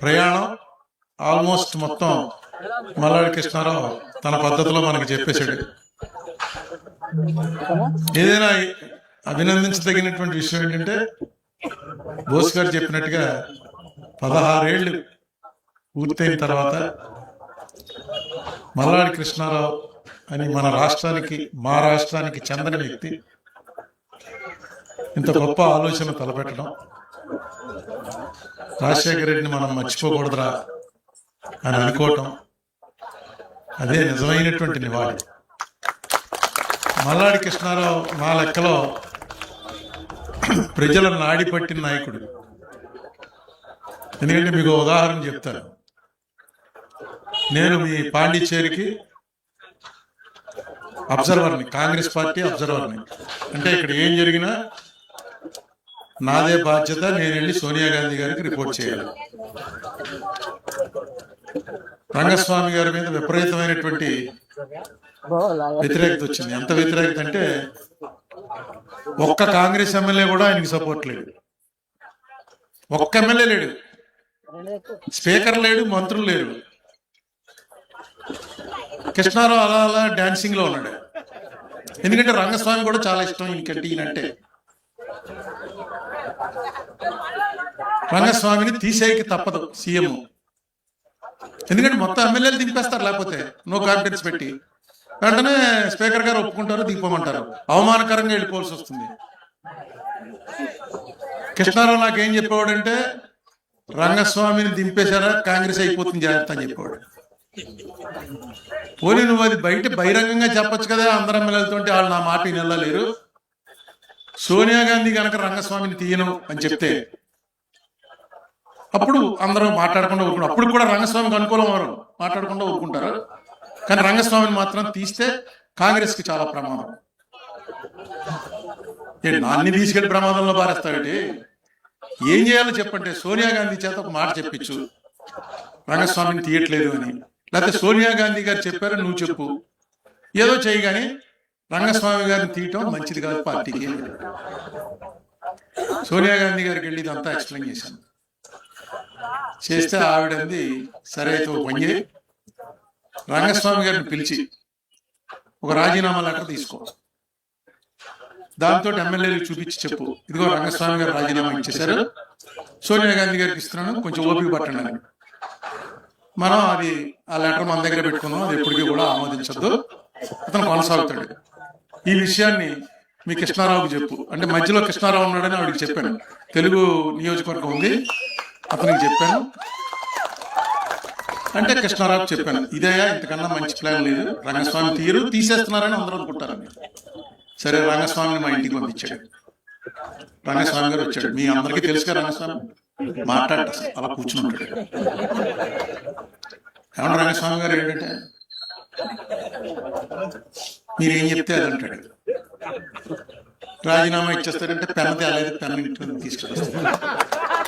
ప్రయాణం ఆల్మోస్ట్ మొత్తం మల్లాడి కృష్ణారావు తన పద్ధతిలో మనకు చెప్పేశాడు. ఏదైనా అభినందించదగినటువంటి విషయం ఏంటంటే బోస్ గారు చెప్పినట్టుగా పదహారేళ్ళు పూర్తయిన తర్వాత మల్లాడి కృష్ణారావు అని మన రాష్ట్రానికి మా రాష్ట్రానికి చెందని వ్యక్తి. ఇంత గొప్ప ఆలోచన తలపెట్టడం. రాజశేఖర రెడ్డిని మనం మర్చిపోకూడదురా అని అనుకోవటం. అదే నిజమైనటువంటి నివాళి. మల్లాడి కృష్ణారావు నా లెక్కలో ప్రజల నాడి పట్టిన నాయకుడు. ఎందుకంటే మీకు ఉదాహరణ చెప్తాను. నేను మీ పాండిచ్చేరికి అబ్జర్వర్ని కాంగ్రెస్ పార్టీ అబ్జర్వర్ని అంటే ఇక్కడ ఏం జరిగినా నాదే బాధ్యత నేను వెళ్ళి సోనియా గాంధీ గారికి రిపోర్ట్ చేయాలి. రంగస్వామి గారి మీద విపరీతమైనటువంటి వ్యతిరేకత వచ్చింది. ఎంత వ్యతిరేకత అంటే ఒక్క కాంగ్రెస్ ఎమ్మెల్యే కూడా ఆయనకి సపోర్ట్ లేడు. ఒక్క ఎమ్మెల్యే లేడు. స్పీకర్ లేడు మంత్రులు లేరు. కృష్ణారావు అలా అలా డాన్సింగ్లో ఉన్నాడు. ఎందుకంటే రంగస్వామి కూడా చాలా ఇష్టం ఇంకంటే ఈయనంటే. రంగస్వామిని తీసేయకి తప్పదు సీఎం. ఎందుకంటే మొత్తం ఎమ్మెల్యేలు దింపేస్తారు లేకపోతే నో కాన్ఫిడెన్స్ పెట్టి. వెంటనే స్పీకర్ గారు ఒప్పుకుంటారు దింపమంటారు. అవమానకరంగా వెళ్ళిపోవాల్సి వస్తుంది. కృష్ణారావు నాకేం చెప్పేవాడంటే రంగస్వామిని దింపేశారా కాంగ్రెస్ అయిపోతుంది జాగ్రత్త అని చెప్పేవాడు. పోనీ నువ్వు అది బయట బహిరంగంగా చెప్పచ్చు కదా అందరం ఎమ్మెల్యేలతో వాళ్ళు నా మాట వినలేరు సోనియా గాంధీ గనక రంగస్వామిని తీయను అని చెప్తే అప్పుడు అందరూ మాట్లాడకుండా ఊరుకుంటారు. అప్పుడు కూడా రంగస్వామికి అనుకూలం వారు మాట్లాడకుండా ఊరుకుంటారు? కానీ రంగస్వామిని మాత్రం తీస్తే కాంగ్రెస్కి చాలా ప్రమాదం. ఏంటి నాన్ని తీసుకెళ్ళి ప్రమాదంలో పారేస్తాడేంటి ఏం చేయాలో చెప్పంటే సోనియా గాంధీ చేత ఒక మాట చెప్పించు. రంగస్వామిని తీయట్లేదు అని. లేకపోతే సోనియా గాంధీ గారు చెప్పారని నువ్వు చెప్పు. ఏదో చేయగానే రంగస్వామి గారిని తీయటం మంచిది కాదు పార్టీకి. సోనియా గాంధీ గారికి వెళ్ళి ఇదంతా ఎక్స్ప్లెయిన్ చేశాను. చేస్తే ఆవిడంది సరే అయితే రంగస్వామి గారిని పిలిచి ఒక రాజీనామా లెటర్ తీసుకో. దాంతో ఎమ్మెల్యేలు చూపించి చెప్పు. ఇదిగో రంగస్వామి గారు రాజీనామా ఇచ్చేశారు. సోనియా గాంధీ గారికి ఇస్తున్నాను. కొంచెం ఓపిక పట్టండి మనం అది ఆ లెటర్ మన దగ్గర పెట్టుకుందాం అది ఎప్పటికీ కూడా ఆమోదించద్దు. అతను కొనసాగుతాడు. ఈ విషయాన్ని మీ కృష్ణారావుకి చెప్పు. అంటే మధ్యలో కృష్ణారావు ఉన్నాడని ఆవిడకి చెప్పాను. తెలుగు నియోజకవర్గం ఉంది. అతనికి చెప్పాను. అంటే కృష్ణారావు చెప్పాను. ఇదయ్యా ఇంతకన్నా మంచి ప్లాన్ లేదు. రంగస్వామి తీరు తీసేస్తున్నారని అందరూ అనుకుంటారని సరే రంగస్వామిని మా ఇంటికి పంపించాడు. రంగస్వామి గారు వచ్చాడు. మీ అందరికీ తెలుసుగా రంగస్వామి? మాట్లాడట అలా కూర్చుని ఉంటాడు. ఏమన్నా రంగస్వామి గారు ఏంటంటే? మీరేం చెప్తే అది అంటాడు. రాజీనామా ఇచ్చేస్తారంటే పెన్న తేలేదు పెన్న ఇంటికి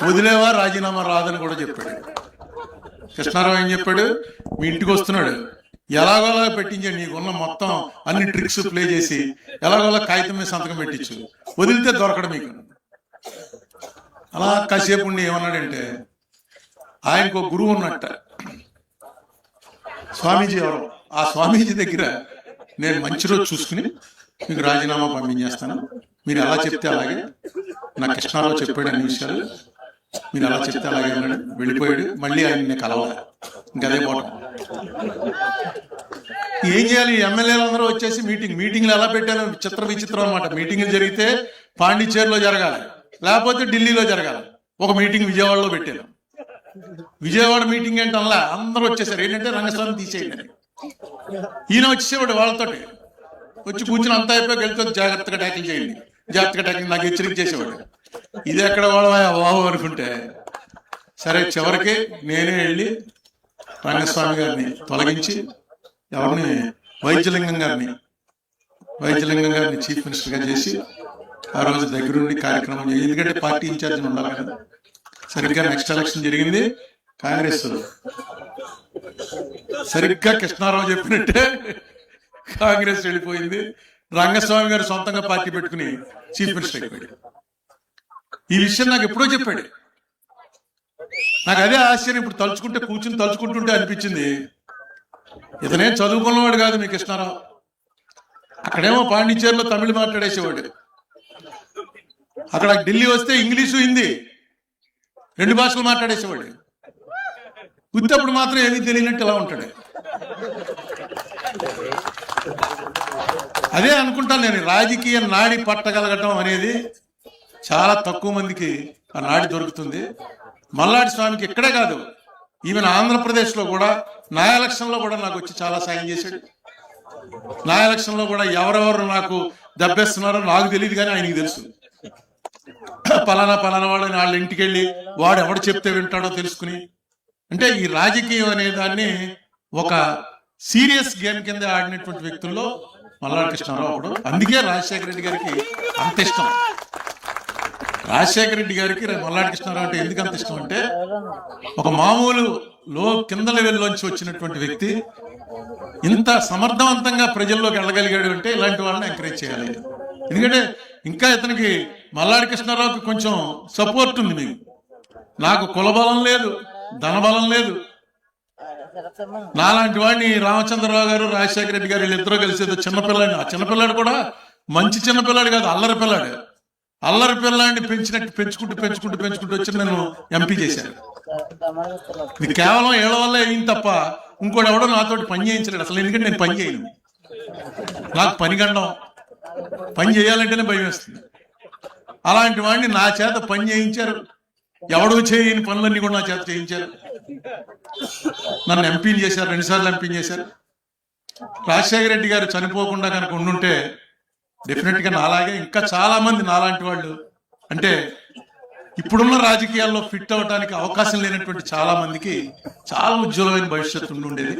వదిలేవా రాజీనామా రాదని కూడా చెప్పాడు. కృష్ణారావు ఏం చెప్పాడు? మీ ఇంటికి వస్తున్నాడు. ఎలాగోలా పెట్టించండి నీకున్న మొత్తం అన్ని ట్రిక్స్ ప్లే చేసి ఎలాగోలా కాగితం మీద సంతకం పెట్టించు. వదిలితే దొరకడం మీకు. అలా కాసేపు ఉండి ఏమన్నాడంటే ఆయనకు ఒక గురువు ఉన్నట్ట. స్వామీజీ ఎవరు? ఆ స్వామీజీ దగ్గర నేను మంచి రోజు చూసుకుని మీకు రాజీనామా పంపించేస్తాను మీరు ఎలా చెప్తే అలాగే. నా కృష్ణారావు చెప్పాడు అన్ని విషయాలు. మీరు ఎలా చెప్తే అలాగే వెళ్ళిపోయాడు. మళ్ళీ ఆయన నేను కలవాలి. గదే పోవటం ఏం చేయాలి? ఎమ్మెల్యేలు అందరూ వచ్చేసి మీటింగ్ మీటింగ్లు ఎలా పెట్టారు చిత్ర విచిత్రం అనమాట మీటింగ్లు జరిగితే పాండిచ్చేరిలో జరగాలి. లేకపోతే ఢిల్లీలో జరగాలి. ఒక మీటింగ్ విజయవాడలో పెట్టారు. విజయవాడ మీటింగ్ ఏంటి అందరూ వచ్చేసారు. ఏంటంటే రంగస్వామి తీసేయండి ఈయన వచ్చేవాడు వాళ్ళతోటి. వచ్చి కూర్చుని అంతా అయిపోయి వెళ్తే జాగ్రత్తగా ట్యాకిల్ చేయండి. జాగ్రత్తగా ట్యాకిల్ నాకు హెచ్చరిక చేసేవాడు. ఇది ఎక్కడ వాడవా బాబు అనుకుంటే. సరే చివరికి నేనే వెళ్ళి రంగస్వామి గారిని తొలగించి ఎవరిని? వైద్యలింగం గారిని వైద్యలింగం గారిని చీఫ్ మినిస్టర్గా చేసి ఆ రోజు దగ్గరుండి కార్యక్రమం ఎందుకంటే పార్టీ ఇన్ఛార్జ్ ఉండాలి కదా. సరిగ్గా నెక్స్ట్ ఎలక్షన్ జరిగింది. కాంగ్రెస్ సరిగ్గా కృష్ణారావు చెప్పినట్టే కాంగ్రెస్ వెళ్ళిపోయింది. రంగస్వామి గారు సొంతంగా పార్టీ పెట్టుకుని చీఫ్ మినిస్టర్ అయిపోయాడు. ఈ విషయం నాకు ఎప్పుడో చెప్పాడు. నాకు అదే ఆశ్చర్యం ఇప్పుడు తలుచుకుంటే కూర్చుని తలుచుకుంటుంటే అనిపించింది. ఇతనేం చదువుకున్నవాడు కాదు మీ కృష్ణారావు. అక్కడేమో పాండిచ్చేరిలో తమిళ మాట్లాడేసేవాడు. అక్కడ ఢిల్లీ వస్తే ఇంగ్లీషు హిందీ రెండు భాషలు మాట్లాడేసేవాడు. ఉత్తప్పుడు మాత్రం ఏమీ తెలియనట్టు ఇలా ఉంటాడు. అదే అనుకుంటాను నేను రాజకీయ నాడి పట్టగలగటం అనేది చాలా తక్కువ మందికి ఆ నాడి దొరుకుతుంది. మల్లాడి స్వామికి ఇక్కడే కాదు ఈవెన్ ఆంధ్రప్రదేశ్లో కూడా నా ఎలక్షన్లో కూడా నాకు వచ్చి చాలా సాయం చేశాడు. నా ఎలక్షన్లో కూడా ఎవరెవరు నాకు దెబ్బేస్తున్నారో నాకు తెలియదు కానీ ఆయనకి తెలుసు. పలానా పలానా వాడని వాళ్ళ ఇంటికి వెళ్ళి వాడు ఎవడు చెప్తే వింటాడో తెలుసుకుని అంటే ఈ రాజకీయం అనే దాన్ని ఒక సీరియస్ గేమ్ కింద ఆడినటువంటి వ్యక్తుల్లో మల్లాడి కృష్ణారావు ఒకడు అందుకే రాజశేఖర రెడ్డి గారికి అంత ఇష్టం. రాజశేఖర రెడ్డి గారికి మల్లాడి కృష్ణారావు అంటే ఎందుకు అంత ఇష్టం అంటే ఒక మామూలు లో కింద లెవెల్లోంచి వచ్చినటువంటి వ్యక్తి ఇంత సమర్థవంతంగా ప్రజల్లోకి వెళ్ళగలిగాడు అంటే ఇలాంటి వాళ్ళని ఎంకరేజ్ చేయాలి. ఎందుకంటే ఇంకా ఇతనికి మల్లాడి కృష్ణారావుకి కొంచెం సపోర్ట్ ఉంది మీకు. నాకు కులబలం లేదు. ధనబలం లేదు. నాలాంటి వాడిని రామచంద్రరావు గారు రాజశేఖర రెడ్డి గారు వీళ్ళిద్దరూ కలిసి చిన్నపిల్లాడిని ఆ చిన్నపిల్లాడు కూడా మంచి చిన్నపిల్లాడు కాదు అల్లరి పిల్లాడు. అల్లరి పిల్లాడిని పెంచినట్టు పెంచుకుంటూ పెంచుకుంటూ పెంచుకుంటూ వచ్చి నన్ను ఎంపీ చేశాను ఇది కేవలం ఏళ్ళ వల్ల అయింది తప్ప ఇంకోటి ఎవడో నాతోటి పని చేయించలేడు. అసలు ఎందుకంటే నేను పని చేయను. నాకు పని గండం పని చేయాలంటేనే భయం వేస్తుంది. అలాంటి వాడిని నా చేత పని చేయించారు. ఎవడో చేయని పనులన్నీ కూడా నా చేత చేయించారు. నన్ను ఎంపీని చేశారు రెండుసార్లు ఎంపీని చేశారు. రాజశేఖర రెడ్డి గారు చనిపోకుండా కనుక ఉండుంటే డెఫినెట్గా నాలాగే ఇంకా చాలా మంది నాలాంటి వాళ్ళు. అంటే ఇప్పుడున్న రాజకీయాల్లో ఫిట్ అవడానికి అవకాశం లేనటువంటి చాలా మందికి చాలా ఉజ్వలమైన భవిష్యత్తు ఉండేది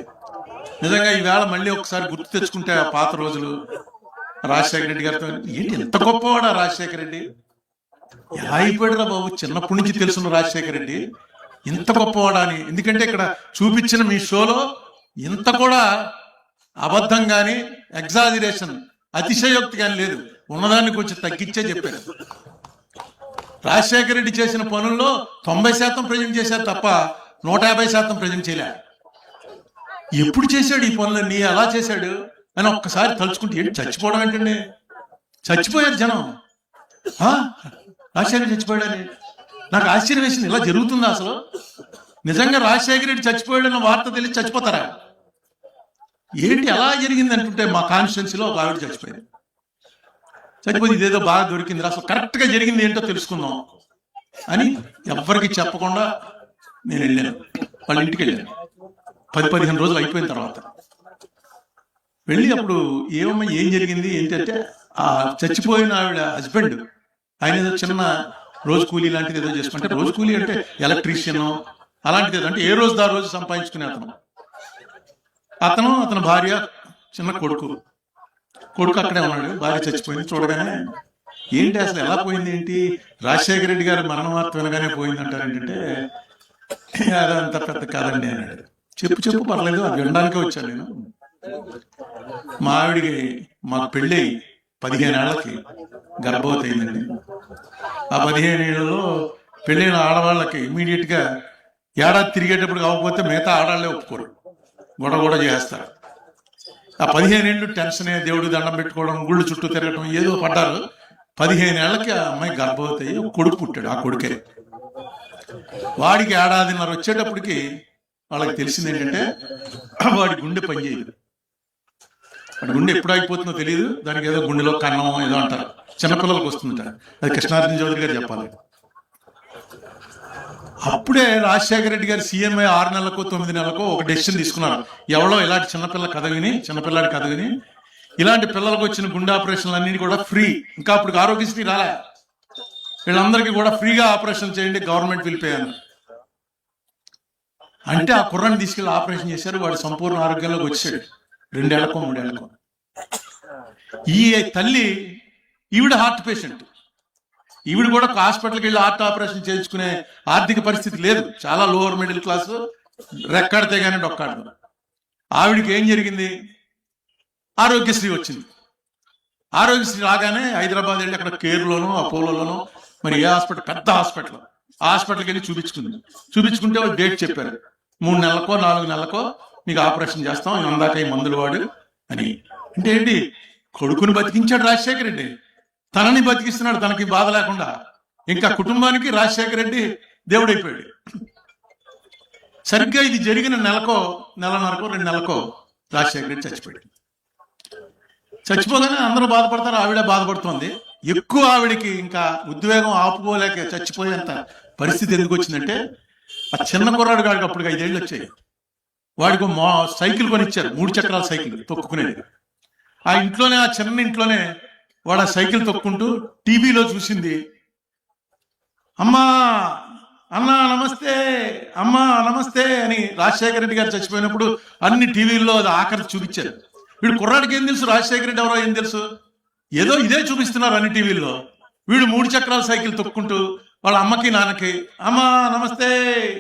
నిజంగా ఈవేళ మళ్ళీ ఒకసారి గుర్తు తెచ్చుకుంటే ఆ పాత రోజులు రాజశేఖర రెడ్డి గారితో ఏంటి ఎంత గొప్పవాడా రాజశేఖర రెడ్డి? ఎలా బాబు? చిన్నప్పటి నుంచి తెలుసున్న రాజశేఖర రెడ్డి. ఇంత గొప్పవాడా అని ఎందుకంటే ఇక్కడ చూపించిన మీ షోలో ఇంత కూడా అబద్ధం కానీ ఎగ్జాజిరేషన్ అతిశయోక్తి కానీ లేదు. ఉన్నదాన్ని కొంచెం తగ్గించే చెప్పారు. రాజశేఖర రెడ్డి చేసిన పనుల్లో తొంభై శాతం ప్రజెంట్ చేశారు తప్ప నూట యాభై శాతం ప్రజెంట్ చేయలే. ఎప్పుడు చేశాడు ఈ పనులన్నీ? ఎలా చేశాడు? అని ఒక్కసారి తలుచుకుంటే ఏంటి? చచ్చిపోవడం ఏంటండి? చచ్చిపోయారు జనం. ఆ? రాజశేఖర చచ్చిపోయాడని. నాకు ఆశ్చర్యం వేసింది ఇలా జరుగుతుందా అసలు? నిజంగా రాజశేఖర రెడ్డి చచ్చిపోయాడన్న వార్త తెలిసి చచ్చిపోతారా? ఏంటి ఎలా జరిగింది అంటుంటే మా కాన్స్టిట్యున్సీలో ఒక ఆవిడ చచ్చిపోయింది. చచ్చిపోయింది ఇదేదో బాగా దొరికింది అసలు కరెక్ట్గా జరిగింది ఏంటో తెలుసుకుందాం అని ఎవ్వరికి చెప్పకుండా నేను వెళ్ళాను. వాళ్ళ ఇంటికి వెళ్ళాను. పది పదిహేను రోజులు అయిపోయిన తర్వాత. వెళ్ళి అప్పుడు ఏమమ్మా ఏం జరిగింది? ఏంటంటే ఆ చచ్చిపోయిన ఆవిడ హస్బెండ్ ఆయన ఏదో చిన్న రోజు కూలీ లాంటిది ఏదో చేసుకుంటే రోజు కూలీ అంటే ఎలక్ట్రీషియన్ అలాంటిది అంటే ఏ రోజు దా రోజు సంపాదించుకునే అతను? అతను అతని భార్య చిన్న కొడుకు. కొడుకు అక్కడే ఉన్నాడు భార్య చచ్చిపోయింది చూడగానే. ఏంటి అసలు ఎలా పోయింది ఏంటి? రాజశేఖర రెడ్డి గారి మరణ వార్త వినగానే పోయింది అంటారు ఏంటంటే అదంత పెద్ద కాదండి అన్నాడు. చెప్పు చెప్పు పర్లేదు అది వినడానికే వచ్చాను నేను. మా ఆవిడికి మాకు పెళ్ళి పదిహేను ఏళ్ళకి గర్భవతి అయిందండి. ఆ పదిహేను ఏళ్ళలో పెళ్ళైన ఆడవాళ్ళకి ఇమీడియట్గా ఏడాది తిరిగేటప్పుడు కాకపోతే మిగతా ఆడాళ్ళే ఒప్పుకోరు. గొడవ కూడా చేస్తారు ఆ పదిహేను ఏళ్ళు టెన్షనే దేవుడి దండం పెట్టుకోవడం గుళ్ళు చుట్టూ తిరగడం ఏదో పడ్డారు. పదిహేను ఏళ్ళకి ఆ అమ్మాయి గర్భవతి అయ్యి ఒక కొడుకు పుట్టాడు ఆ కొడుకే. వాడికి ఏడాదిన్నర వచ్చేటప్పటికి వాళ్ళకి తెలిసింది ఏంటంటే వాడి గుండె పనిచేయదు. వాడి గుండె ఎప్పుడు అయిపోతుందో తెలియదు దానికి ఏదో గుండెలో కన్నం ఏదో అంటారు. చిన్నపిల్లలకు వస్తుందట. అది కృష్ణార్జున చౌదరి గారు చెప్పాలి. అప్పుడే రాజశేఖర రెడ్డి గారు సీఎంఐ ఆరు నెలలకు తొమ్మిది నెలలకు ఒక డెసిషన్ తీసుకున్నారు. ఎవరో ఇలాంటి చిన్నపిల్ల కథ విని చిన్నపిల్లాడి కథ విని ఇలాంటి పిల్లలకు వచ్చిన గుండె ఆపరేషన్లు అన్ని కూడా ఫ్రీ. ఇంకా అప్పుడు ఆరోగ్యశ్రీ రాలే. వీళ్ళందరికీ కూడా ఫ్రీగా ఆపరేషన్ చేయండి గవర్నమెంట్ వెళ్ళిపోయాను అంటే ఆ కుర్రాన్ని తీసుకెళ్ళి ఆపరేషన్ చేశారు. వాడు సంపూర్ణ ఆరోగ్యంలోకి వచ్చాడు. రెండేళ్ళకో మూడేళ్ళకో. ఈ తల్లి ఈవిడ హార్ట్ పేషెంట్ ఈవిడ కూడా హాస్పిటల్కి వెళ్ళి హార్ట్ ఆపరేషన్ చేయించుకునే ఆర్థిక పరిస్థితి లేదు. చాలా లోవర్ మిడిల్ క్లాస్ రెక్కాడితే కానీ డొక్కాడు. ఆవిడకి ఏం జరిగింది? ఆరోగ్యశ్రీ వచ్చింది. ఆరోగ్యశ్రీ రాగానే హైదరాబాద్ వెళ్ళి అక్కడ కేర్లోనో అపోలోలోనో మరి ఏ హాస్పిటల్ పెద్ద హాస్పిటల్ హాస్పిటల్కి వెళ్ళి చూపించుకుంది. చూపించుకుంటే డేట్ చెప్పారు. మూడు నెలలకో నాలుగు నెలలకో నీకు ఆపరేషన్ చేస్తాం అందాక ఈ మందులు వాడు అని. అంటే ఏంటి? కొడుకుని బతికించాడు రాజశేఖర రెడ్డి. తనని బతికిస్తున్నాడు తనకి బాధ లేకుండా. ఇంకా కుటుంబానికి రాజశేఖర రెడ్డి దేవుడైపోయాడు. సరిగ్గా ఇది జరిగిన నెలకో నెలన్నరకో రెండు నెలకో రాజశేఖర రెడ్డి చచ్చిపోయాడు. చచ్చిపోగానే అందరూ బాధపడతారు ఆవిడ బాధపడుతోంది. ఎక్కువ ఆవిడకి ఇంకా ఉద్వేగం ఆపుకోలేక చచ్చిపోయేంత పరిస్థితి ఎందుకు వచ్చిందంటే ఆ చిన్న కుర్రాడు కాడికి అప్పుడు ఐదేళ్ళు వచ్చాయి. వాడికి మా సైకిల్ కొనిచ్చారు. మూడు చక్రాల సైకిల్ తొక్కుకునేది. ఆ ఇంట్లోనే ఆ చిన్న ఇంట్లోనే వాడు ఆ సైకిల్ తొక్కుంటూ టీవీలో చూసింది. అమ్మా అన్నా నమస్తే అమ్మా నమస్తే అని రాజశేఖర రెడ్డి గారు చచ్చిపోయినప్పుడు అన్ని టీవీల్లో అది ఆఖరి చూపించారు. వీడు కుర్రాడికి ఏం తెలుసు? రాజశేఖర రెడ్డి ఎవరో ఏం తెలుసు? ఏదో ఇదే చూపిస్తున్నారు అన్ని టీవీల్లో. వీడు మూడు చక్రాల సైకిల్ తొక్కుంటూ వాళ్ళ అమ్మకి నాన్నకి అమ్మ నమస్తే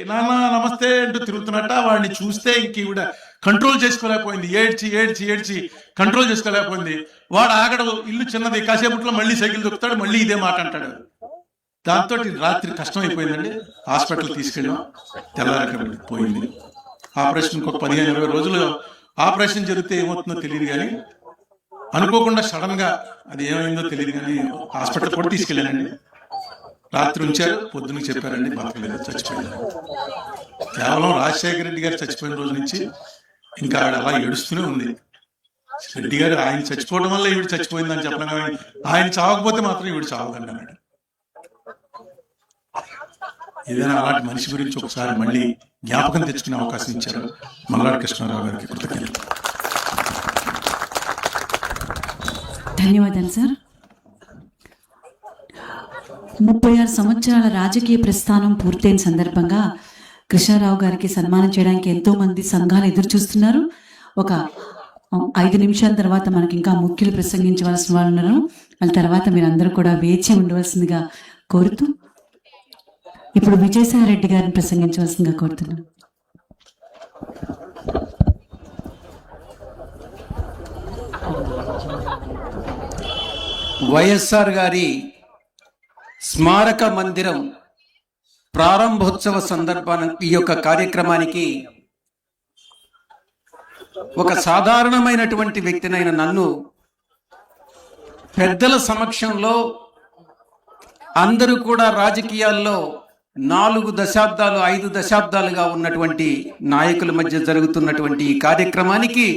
నాన్న నమస్తే అంటూ తిరుగుతున్నట్ట వాడిని చూస్తే ఇంక ఈవిడ కంట్రోల్ చేసుకోలేకపోయింది. ఏడ్చి ఏడ్చి ఏడ్చి కంట్రోల్ చేసుకోలేకపోయింది. వాడు ఆగడు ఇల్లు చిన్నది కాసేపట్లో మళ్ళీ సైకిల్ దొక్కుతాడు మళ్ళీ ఇదే మాట అంటాడు. దాంతో రాత్రి కష్టం అయిపోయిందండి హాస్పిటల్ తీసుకెళ్ళాం తెల్లారక పోయింది. ఆపరేషన్ ఒక పదిహేను ఇరవై రోజులు ఆపరేషన్ జరిగితే ఏమవుతుందో తెలియదు కానీ అనుకోకుండా సడన్గా అది ఏమైందో తెలియదు కానీ హాస్పిటల్ కూడా తీసుకెళ్ళానండి. రాత్రి ఉంచారు పొద్దున్న చెప్పారండి బతకలేదు చచ్చిపోయారు. కేవలం రాజశేఖర రెడ్డి గారు చచ్చిపోయిన రోజు నుంచి ఇంకా ఆవిడ అలా ఏడుస్తూనే ఉంది. రెడ్డి గారు ఆయన చచ్చిపోవడం వల్ల ఈవిడ చచ్చిపోయిందని చెప్పడం కానీ ఆయన చావకపోతే మాత్రం ఈవిడ చావదండి అన్నాడు. ఏదైనా అలాంటి మనిషి గురించి ఒకసారి మళ్ళీ జ్ఞాపకం తెచ్చుకునే అవకాశం ఇచ్చారు మల్లాడి కృష్ణారావు గారికి కృతజ్ఞతలు. ధన్యవాదాలు సార్. ముప్పై ఆరు సంవత్సరాల రాజకీయ ప్రస్థానం పూర్తయిన సందర్భంగా కృష్ణారావు గారికి సన్మానం చేయడానికి ఎంతో మంది సంఘాలు ఎదురు చూస్తున్నారు ఒక ఐదు నిమిషాల తర్వాత మనకి ఇంకా ముఖ్యులు ప్రసంగించవలసిన వాళ్ళు ఉన్నారు. వాళ్ళ తర్వాత మీరు అందరూ కూడా వేచి ఉండవలసిందిగా కోరుతూ ఇప్పుడు విజయసాయి రెడ్డి గారిని ప్రసంగించవలసిందిగా కోరుతున్నాను. వైఎస్ఆర్ గారి స్మారక మందిరం ప్రారంభోత్సవ సందర్భాన్ని ఈ యొక్క కార్యక్రమానికి ఒక సాధారణమైనటువంటి వ్యక్తినైన నన్ను పెద్దల సమక్షంలో అందరూ కూడా రాజకీయాల్లో నాలుగు దశాబ్దాలు ఐదు దశాబ్దాలుగా ఉన్నటువంటి నాయకుల మధ్య జరుగుతున్నటువంటి ఈ కార్యక్రమానికి